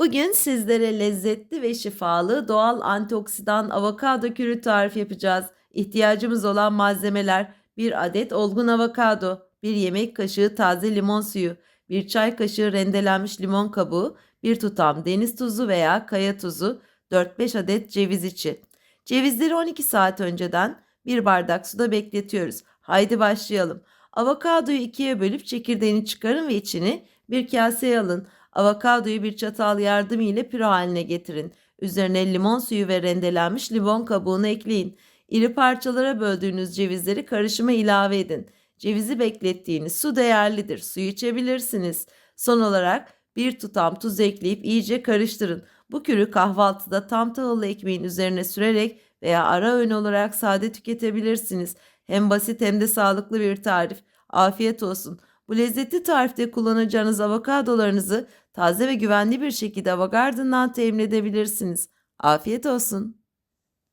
Bugün sizlere lezzetli ve şifalı doğal antioksidan avokado kürü tarifi yapacağız. İhtiyacımız olan malzemeler 1 adet olgun avokado, 1 yemek kaşığı taze limon suyu, 1 çay kaşığı rendelenmiş limon kabuğu, 1 tutam deniz tuzu veya kaya tuzu, 4-5 adet ceviz içi. Cevizleri 12 saat önceden 1 bardak suda bekletiyoruz. Haydi başlayalım. Avokadoyu ikiye bölüp çekirdeğini çıkarın ve içini bir kaseye alın. Avokadoyu bir çatal yardımı ile püre haline getirin. Üzerine limon suyu ve rendelenmiş limon kabuğunu ekleyin. İri parçalara böldüğünüz cevizleri karışıma ilave edin. Cevizi beklettiğiniz su değerlidir. Suyu içebilirsiniz. Son olarak bir tutam tuz ekleyip iyice karıştırın. Bu kürü kahvaltıda tam tahıllı ekmeğin üzerine sürerek veya ara öğün olarak sade tüketebilirsiniz. Hem basit hem de sağlıklı bir tarif. Afiyet olsun. Bu lezzetli tarifte kullanacağınız avokadolarınızı taze ve güvenli bir şekilde Avogarden'dan temin edebilirsiniz. Afiyet olsun.